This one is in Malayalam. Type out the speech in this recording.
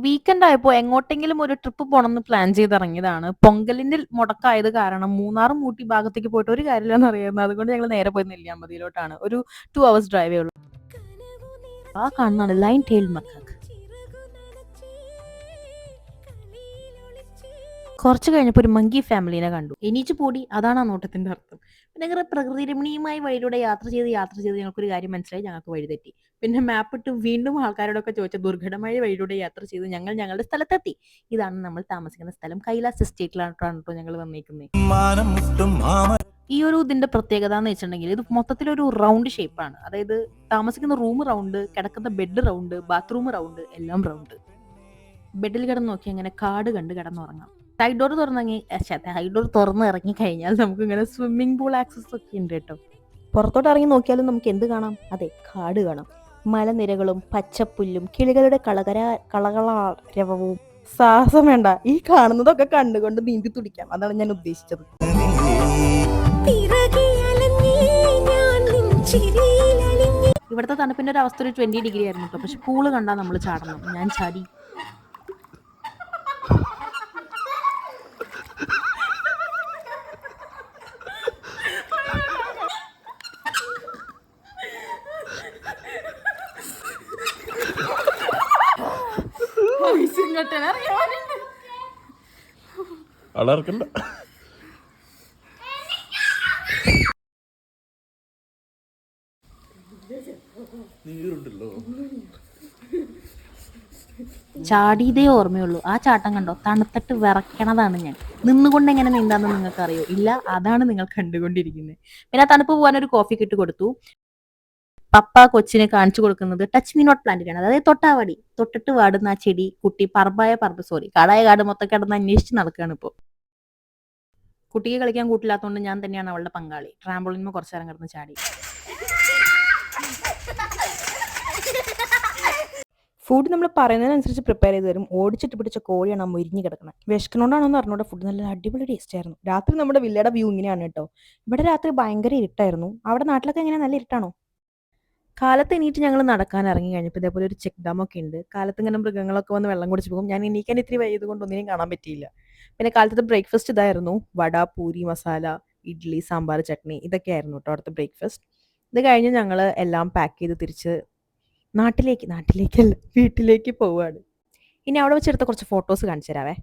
വീക്കെൻഡ് ആയപ്പോ എങ്ങോട്ടെങ്കിലും ഒരു ട്രിപ്പ് പോകണം എന്ന് പ്ലാൻ ചെയ്തിറങ്ങിയതാണ്. പൊങ്കലിന്റെ മുടക്കായത് കാരണം മൂന്നാറും, ഊട്ടി ഭാഗത്തേക്ക് പോയിട്ട് ഒരു കാര്യമില്ലെന്ന് അറിയായിരുന്നു. അതുകൊണ്ട് ഞങ്ങൾ നേരെ പോയി നെല്ലിയാമ്പതിയിലോട്ടാണ്. ഒരു ടു അവേഴ്സ് ഡ്രൈവേ ഉള്ളൂ. ആ കാണുന്നതാണ് ലൈൻ ടെയിൽ മക്കാക്ക്. കുറച്ച് കഴിഞ്ഞപ്പോൾ ഒരു മങ്കി ഫാമിലിനെ കണ്ടു. എനിച്ച് പോടി അതാണ് ആ നോട്ടത്തിന്റെ അർത്ഥം. പിന്നെ ഞങ്ങൾ പ്രകൃതി രമണീയമായ വഴിയിലൂടെ യാത്ര ചെയ്ത് യാത്ര ചെയ്ത് ഞങ്ങൾക്കൊരു കാര്യം മനസ്സിലായി ഞങ്ങൾക്ക് വഴിതെറ്റി പിന്നെ മാപ്പ് ഇട്ട് വീണ്ടും ആൾക്കാരോടൊക്കെ ചോദിച്ച ദുർഘടമായ വഴിയിലൂടെ യാത്ര ചെയ്ത് ഞങ്ങൾ ഞങ്ങളുടെ സ്ഥലത്തെത്തി. ഇതാണ് നമ്മൾ താമസിക്കുന്ന സ്ഥലം. കൈലാസ് എസ്റ്റേറ്റിലാണ് കേട്ടോ ഞങ്ങൾ മാമ ഈ ഒരു ഇതിന്റെ പ്രത്യേകത എന്ന് വെച്ചിട്ടുണ്ടെങ്കിൽ ഇത് മൊത്തത്തിലൊരു റൗണ്ട് ഷേപ്പാണ്. അതായത് താമസിക്കുന്ന റൂം റൗണ്ട്, കിടക്കുന്ന ബെഡ് റൗണ്ട്, ബാത്റൂം റൗണ്ട് എല്ലാം റൗണ്ട്. ബെഡിൽ കിടന്ന് നോക്കി അങ്ങനെ കാട് കണ്ട് കിടന്നുറങ്ങാം. സൈഡ് ഡോർ തുറന്നിറങ്ങി സൈഡ് ഡോർ തുറന്ന് ഇറങ്ങി കഴിഞ്ഞാൽ നമുക്ക് ഇങ്ങനെ സ്വിമ്മിംഗ് പൂൾ ആക്സസ് ഒക്കെ ഉണ്ട് കേട്ടോ. പുറത്തോട്ട് ഇറങ്ങി നോക്കിയാലും നമുക്ക് എന്ത് കാണാം? അതെ കാട് കാണാം. മലനിരകളും പച്ചപ്പുല്ലും കിളികളുടെ കളകര കളകളാരവവും സാഹസം വേണ്ട ഈ കാണുന്നതൊക്കെ കണ്ടുകൊണ്ട് നീന്തി തുടിക്കാം. അതാണ് ഞാൻ ഉദ്ദേശിച്ചത്. ഇവിടുത്തെ തണുപ്പിന്റെ ഒരു അവസ്ഥ ഒരു 20 ഡിഗ്രി ആയിരുന്നു. പക്ഷെ പൂൾ കണ്ടാ നമ്മൾ ചാടണം. ഞാൻ ചാടി. അളർക്കണ്ട നീരുണ്ടല്ലോ ചാടിയതേ ഓർമ്മയുള്ളൂ. ആ ചാട്ടം കണ്ടോ? തണുത്തിട്ട് വിറയ്ക്കണതാണ് ഞാൻ. നിന്നുകൊണ്ട് എങ്ങനെ നീന്താന്ന് നിങ്ങൾക്ക് അറിയോ? ഇല്ല അതാണ് നിങ്ങൾ കണ്ടുകൊണ്ടിരിക്കുന്നത്. പിന്നെ ആ തണുപ്പ് പോകാൻ ഒരു കോഫി കിട്ട് കൊടുത്തു. പപ്പ കൊച്ചിനെ കാണിച്ചു കൊടുക്കുന്നത് ടച്ച് മീ നോട്ട് പ്ലാന്റിനാണ്. അതായത് തൊട്ടാവാടി. തൊട്ടിട്ട് വാടുന്ന ആ ചെടി കുട്ടി പറമ്പായ പറമ്പ് സോറി കാടായ കാട് മൊത്തം കിടന്ന് അന്വേഷിച്ച് നടക്കുകയാണ് ഇപ്പോ. കുട്ടിക്ക് കളിക്കാൻ കൂട്ടില്ലാത്തതുകൊണ്ട് ഞാൻ തന്നെയാണ് അവളുടെ പങ്കാളി. ട്രാമ്പോളിന്മ കുറച്ചു നേരം കിടന്ന് ചാടി. ഫുഡ് നമ്മൾ പറയുന്നതിനനുസരിച്ച് പ്രിപ്പയർ ചെയ്ത് തരും. ഓടിച്ചിട്ട് പിടിച്ച കോഴിയാണ് ആ മുരിഞ്ഞ് കിടക്കുന്നത്. വിശക്കണോണ്ടാണെന്ന് അറിഞ്ഞൂടാ ഫുഡ് നല്ല അടിപൊളി ടേസ്റ്റ് ആയിരുന്നു. രാത്രി നമ്മുടെ വില്ലയുടെ വ്യൂ ഇങ്ങനെയാണ് കേട്ടോ. ഇവിടെ രാത്രി ഭയങ്കര ഇരുട്ടായിരുന്നു. അവിടെ നാട്ടിലൊക്കെ എങ്ങനെ നല്ല ഇരുട്ടാണോ? കാലത്ത് എണീറ്റ് ഞങ്ങൾ നടക്കാൻ ഇറങ്ങി കഴിഞ്ഞപ്പോൾ ഇതേപോലെ ഒരു ചെക്ക് ഡാം ഒക്കെ ഉണ്ട്. കാലത്ത് ഇങ്ങനെ മൃഗങ്ങളൊക്കെ വന്ന് വെള്ളം കുടിച്ച് പോകും. ഞാൻ എണീക്കാൻ ഇത്തിരി വൈകിയത് കൊണ്ട് ഒന്നിനെയും കാണാൻ പറ്റിയില്ല. പിന്നെ കാലത്തെ ബ്രേക്ക്ഫാസ്റ്റ് ഇതായിരുന്നു. വട, പൂരി, മസാല, ഇഡ്ഡലി, സാമ്പാർ, ചട്നി ഇതൊക്കെ ആയിരുന്നു കേട്ടോ അവിടുത്തെ ബ്രേക്ക്ഫാസ്റ്റ്. ഇത് കഴിഞ്ഞ് ഞങ്ങൾ എല്ലാം പാക്ക് ചെയ്ത് തിരിച്ച് നാട്ടിലേക്ക് നാട്ടിലേക്കല്ല വീട്ടിലേക്ക് പോവുകയാണ് ഇനി അവിടെ വെച്ചെടുത്ത കുറച്ച് ഫോട്ടോസ് കാണിച്ചു തരാവേ.